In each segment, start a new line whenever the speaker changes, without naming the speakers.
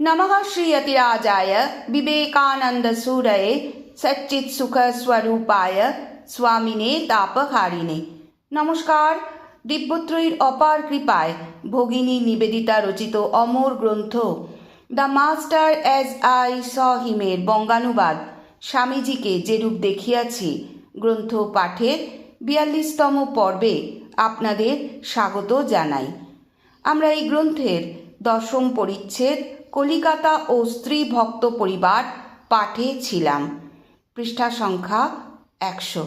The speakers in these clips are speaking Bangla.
नमः श्रीयतिराजाय विवेकानन्दसूरये সচ্চিৎসুখস্বরূপায় স্বামিনে তাপহারিণে নমস্কার দিব্যত্রয়ীর অপার কৃপায় ভগিনী নিবেদিতা রচিত অমর গ্রন্থ the master as I saw হিমের বঙ্গানুবাদ স্বামীজিকে যেরূপ দেখিয়াছি গ্রন্থ পাঠের বিয়াল্লিশতম পর্বে আপনাদের স্বাগত জানাই আমরা এই গ্রন্থের দশম পরিচ্ছেদ, কলিকাতা ও স্ত্রী ভক্ত পরিবার পাঠে ছিলাম। পৃষ্ঠা সংখ্যা একশো।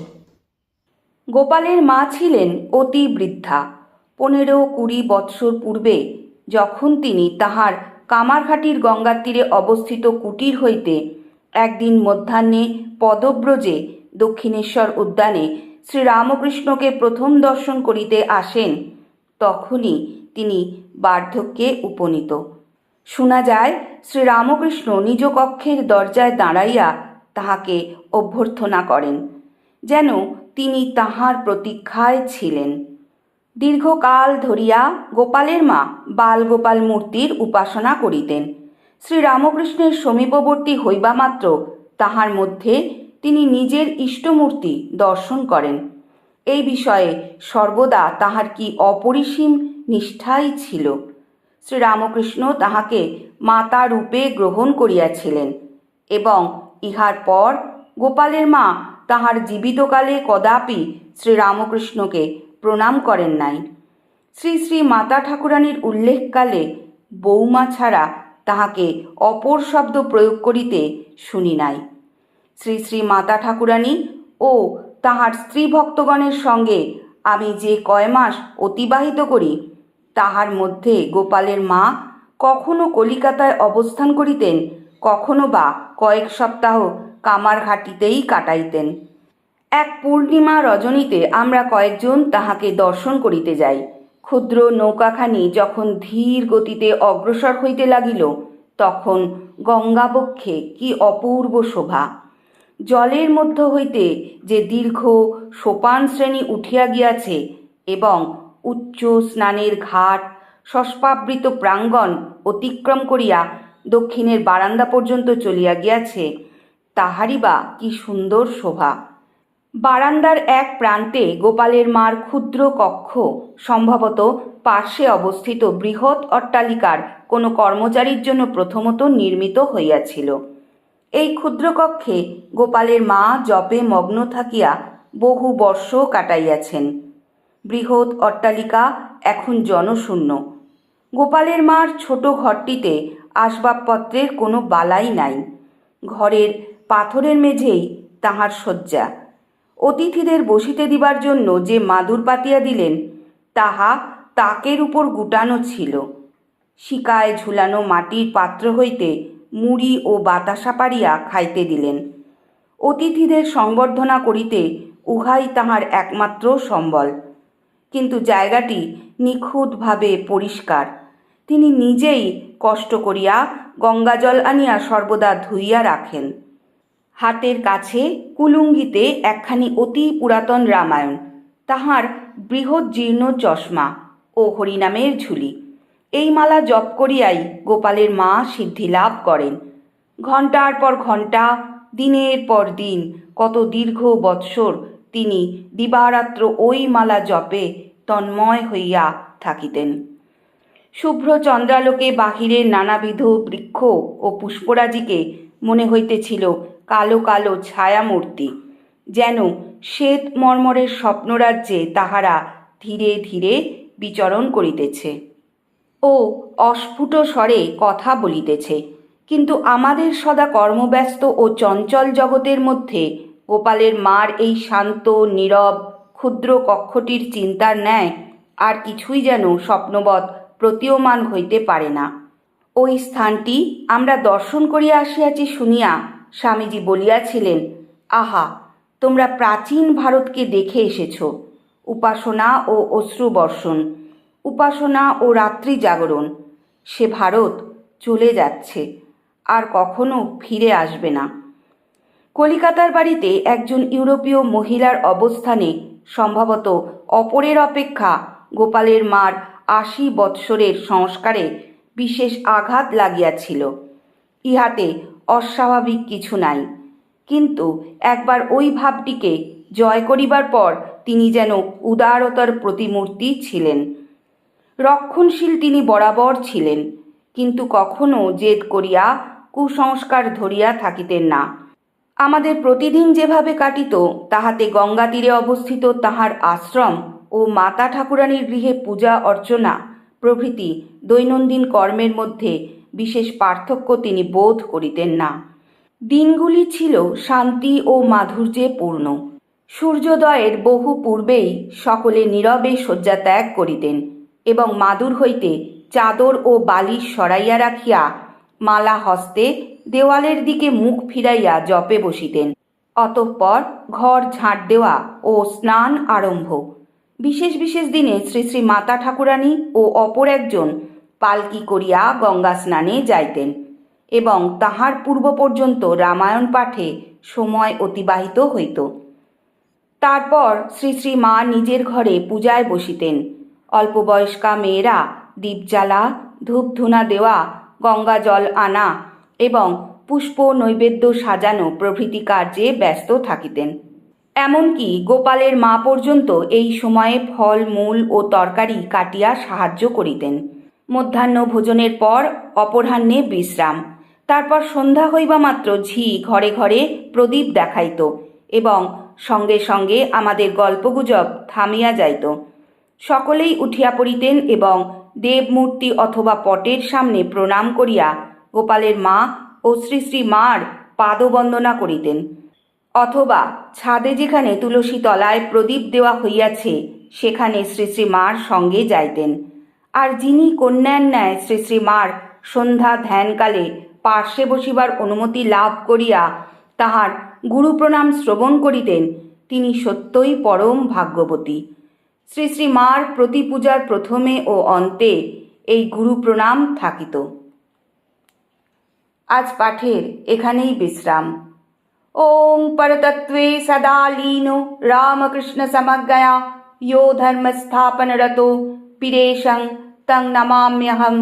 গোপালের মা ছিলেন অতি বৃদ্ধা। পনেরো কুড়ি বৎসর পূর্বে যখন তিনি তাহার কামারঘাটির গঙ্গার তীরে অবস্থিত কুটির হইতে একদিন মধ্যাহ্নে পদব্রজে দক্ষিণেশ্বর উদ্যানে শ্রীরামকৃষ্ণকে প্রথম দর্শন করিতে আসেন তখনই তিনি বার্ধক্যে উপনীত। শোনা যায়, শ্রীরামকৃষ্ণ নিজ কক্ষের দরজায় দাঁড়াইয়া তাহাকে অভ্যর্থনা করেন, যেন তিনি তাহার প্রতীক্ষায় ছিলেন। দীর্ঘকাল ধরিয়া গোপালের মা বালগোপাল মূর্তির উপাসনা করিতেন। শ্রীরামকৃষ্ণের সমীপবর্তী হইবা মাত্র তাহার মধ্যে তিনি নিজের ইষ্টমূর্তি দর্শন করেন। এই বিষয়ে সর্বদা তাহার কি অপরিসীম নিষ্ঠাই ছিল? শ্রীরামকৃষ্ণ তাহাকে মাতা রূপে গ্রহণ করিয়াছিলেন এবং ইহার পর গোপালের মা তাহার জীবিতকালে কদাপি শ্রীরামকৃষ্ণকে প্রণাম করেন নাই। শ্রী শ্রী মাতা ঠাকুরানীর উল্লেখকালে বৌমা ছাড়া তাহাকে অপর শব্দ প্রয়োগ করিতে শুনি নাই। শ্রী শ্রী মাতা ঠাকুরানী ও তাহার স্ত্রী ভক্তগণের সঙ্গে আমি যে কয় মাস অতিবাহিত করি, তাহার মধ্যে গোপালের মা কখনো কলিকাতায় অবস্থান করিতেন, কখনো বা কয়েক সপ্তাহ কামারঘাটিতেই কাটাইতেন। এক পূর্ণিমা রজনীতে আমরা কয়েকজন তাহাকে দর্শন করিতে যাই। ক্ষুদ্র নৌকাখানি যখন ধীর গতিতে অগ্রসর হইতে লাগিল, তখন গঙ্গাবক্ষে কি অপূর্ব শোভা! জলের মধ্য হইতে যে দীর্ঘ সোপান শ্রেণি উঠিয়া গিয়াছে এবং উচ্চ স্নানের ঘাট শস্পাবৃত প্রাঙ্গণ অতিক্রম করিয়া দক্ষিণের বারান্দা পর্যন্ত চলিয়া গিয়াছে, তাহারই বা কি সুন্দর শোভা। বারান্দার এক প্রান্তে গোপালের মার ক্ষুদ্র কক্ষ, সম্ভবত পার্শ্বে অবস্থিত বৃহৎ অট্টালিকার কোনো কর্মচারীর জন্য প্রথমত নির্মিত হইয়াছিল। এই ক্ষুদ্র কক্ষে গোপালের মা জপে মগ্ন থাকিয়া বহু বর্ষ কাটাইয়াছেন। বৃহৎ অট্টালিকা এখন জনশূন্য। গোপালের মার ছোট ঘরটিতে আসবাবপত্রের কোনো বালাই নাই। ঘরের পাথরের মেঝেই তাহার শয্যা। অতিথিদের বসিতে দিবার জন্য যে মাদুর পাতিয়া দিলেন, তাহা তাকের উপর গুটানো ছিল। শিকায় ঝুলানো মাটির পাত্র হইতে মুড়ি ও বাতাসা পাড়িয়া খাইতে দিলেন। অতিথিদের সংবর্ধনা করিতে উহাই তাহার একমাত্র সম্বল। কিন্তু জায়গাটি নিখুঁতভাবে পরিষ্কার। তিনি নিজেই কষ্ট করিয়া গঙ্গাজল আনিয়া সর্বদা ধুইয়া রাখেন। হাতের কাছে কুলুঙ্গিতে একখানি অতি পুরাতন রামায়ণ, তাহার বৃহৎ জীর্ণ চশমা ও হরিনামের ঝুলি। এই মালা জপ করিয়াই গোপালের মা সিদ্ধি লাভ করেন। ঘণ্টার পর ঘণ্টা, দিনের পর দিন, কত দীর্ঘ বৎসর তিনি দিবারাত্র ওই মালা জপে তন্ময় হইয়া থাকিতেন। শুভ্র চন্দ্রালোকে বাহিরের নানাবিধ বৃক্ষ ও পুষ্পরাজিকে মনে হইতেছিল কালো কালো ছায়ামূর্তি, যেন শ্বেত মর্মরের স্বপ্নরাজ্যে তাহারা ধীরে ধীরে বিচরণ করিতেছে। ও অস্ফুট স্বরে কথা বলিতেছে। কিন্তু আমাদের সদা কর্মব্যস্ত ও চঞ্চল জগতের মধ্যে গোপালের মার এই শান্ত, নীরব, ক্ষুদ্র কক্ষটির চিন্তার ন্যায় আর কিছুই যেন স্বপ্নবৎ প্রতীয়মান হইতে পারে না। ওই স্থানটি আমরা দর্শন করিয়া আসিয়াছি শুনিয়া স্বামীজি বলিয়াছিলেন, আহা, তোমরা প্রাচীন ভারতকে দেখে এসেছ। উপাসনা ও অশ্রুবর্ষণ উপাসনা ও রাত্রি জাগরণ। সে ভারত চলে যাচ্ছে, আর কখনো ফিরে আসবে না। কলিকাতার বাড়িতে একজন ইউরোপীয় মহিলার অবস্থানে সম্ভবত অপরের অপেক্ষা গোপালের মার আশি বৎসরের সংস্কারে বিশেষ আঘাত লাগিয়াছিল। ইহাতে অস্বাভাবিক কিছু নাই, কিন্তু একবার ওই ভাবটিকে জয় করিবার পর তিনি যেন উদারতার প্রতিমূর্তি ছিলেন। রক্ষণশীল তিনি বরাবর ছিলেন, কিন্তু কখনো জেদ করিয়া, কুসংস্কার ধরিয়া থাকিতেন না। আমাদের প্রতিদিন যেভাবে কাটিত, তাহাতে গঙ্গা তীরে অবস্থিত তাহার আশ্রম ও মাতা ঠাকুরানীর গৃহে পূজা, অর্চনা প্রভৃতি দৈনন্দিন কর্মের মধ্যে বিশেষ পার্থক্য তিনি বোধ করিতেন না। দিনগুলি ছিল শান্তি ও মাধুর্যে পূর্ণ। সূর্যোদয়ের বহু পূর্বেই সকলে নীরবে শয্যা ত্যাগ করিতেন। এবং মাদুর হইতে চাদর ও বালিশ সরাইয়া রাখিয়া মালা হস্তে দেওয়ালের দিকে মুখ ফিরাইয়া জপে বসিতেন। অতঃপর ঘর ঝাঁট দেওয়া ও স্নান আরম্ভ। বিশেষ বিশেষ দিনে শ্রী শ্রী মাতা ঠাকুরানী ও অপর একজন পালকি করিয়া গঙ্গা স্নানে যাইতেন এবং তাহার পূর্ব পর্যন্ত রামায়ণ পাঠে সময় অতিবাহিত হইত। তারপর শ্রী শ্রী মা নিজের ঘরে পূজায় বসিতেন। অল্প বয়স্কা মেয়েরা দীপজ্বালা ধূপধুনা দেওয়া, গঙ্গা জল আনা এবং পুষ্প নৈবেদ্য সাজানো প্রভৃতি কার্যে ব্যস্ত থাকিতেন। এমনকি গোপালের মা পর্যন্ত এই সময়ে ফল, মূল ও তরকারি কাটিয়া সাহায্য করিতেন। মধ্যাহ্ন ভোজনের পর অপরাহ্নে বিশ্রাম। তারপর সন্ধ্যা হইবা মাত্র ঝি ঘরে ঘরে প্রদীপ দেখাইত এবং সঙ্গে সঙ্গে আমাদের গল্পগুজব থামিয়া যাইত। সকলেই উঠিয়া পড়িতেন এবং দেবমূর্তি অথবা পটের সামনে প্রণাম করিয়া গোপালের মা ও শ্রী শ্রী মার পাদবন্দনা করিতেন। অথবা ছাদে যেখানে তুলসী তলায় প্রদীপ দেওয়া হইয়াছে, সেখানে শ্রী শ্রী মার সঙ্গে যাইতেন। আর যিনি কন্যার ন্যায় শ্রী শ্রী মার সন্ধ্যা ধ্যানকালে পার্শ্বে বসিবার অনুমতি লাভ করিয়া তাহার গুরু প্রণাম শ্রবণ করিতেন, তিনি সত্যই পরম ভাগ্যবতী। শ্রী শ্রী মার প্রতি পূজার প্রথমে ও অন্তে এই গুরু প্রণাম থাকিত আজ পাঠের এখানেই বিশ্রাম ওং পরতত্ত্বে সদা লীনো রামকৃষ্ণ সমজ্ঞয়া यो धर्मस्थापनरतो पीरेशं तं नमाम्यहम्